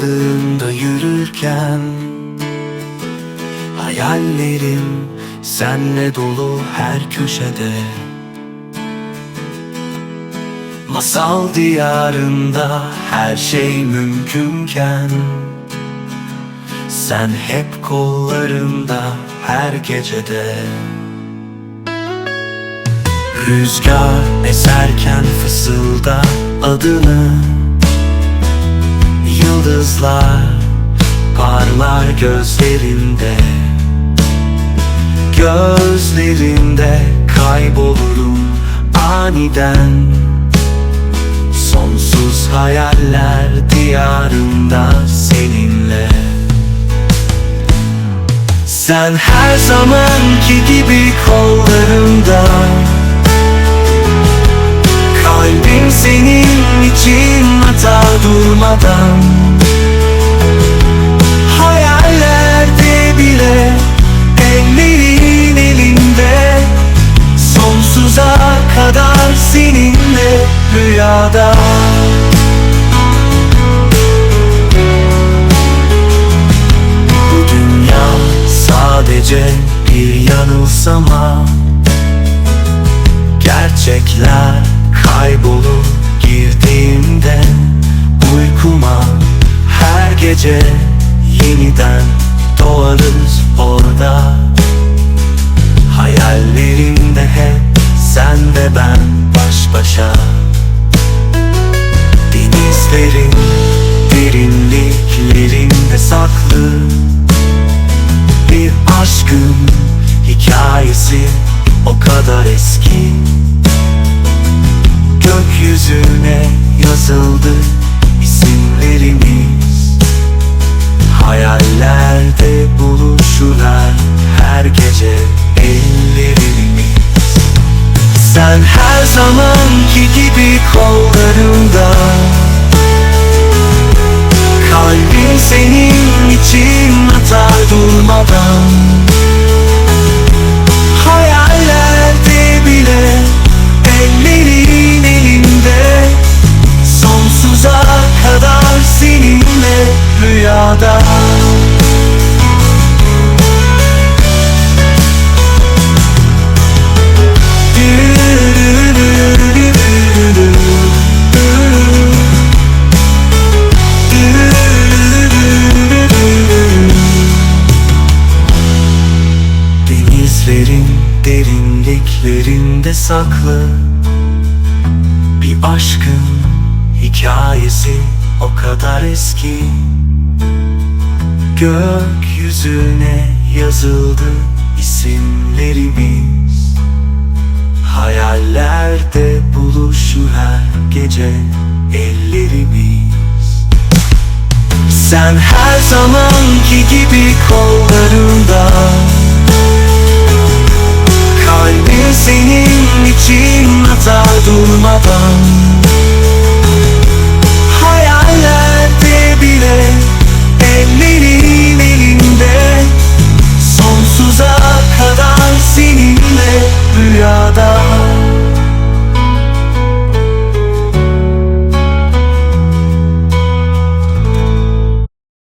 aralığında yürürken Hayallerim senle dolu her köşede. Masal diyarında her şey mümkünken Sen hep kollarımda her gecede. Rüzgar eserken fısılda adını Yıldızlar parlar gözlerinde. Gözlerinde kaybolurum aniden. Sonsuz hayaller diyarında seninle. Sen her zamanki gibi kollarımda. Kalbim senin için atar durmadan rüyada. Bu dünya sadece bir yanılsama. Gerçekler kaybolur girdiğimde Uykuma. Her gece yeniden doğarız orada. Hayallerimde hep sen ve ben baş başa Denizlerin derinliklerinde saklı. Bir aşkın hikayesi o kadar eski. Gökyüzüne yazıldı isimlerimiz. Hayallerde buluşurlar her gece ellerimiz. Sen her zamanki gibi kollarımda Kalbim derinliklerinde saklı. Bir aşkın hikayesi o kadar eski. Gökyüzüne yazıldı isimlerimiz. Hayallerde buluşur her gece ellerimiz. Sen her zamanki gibi kollarımda Kalbim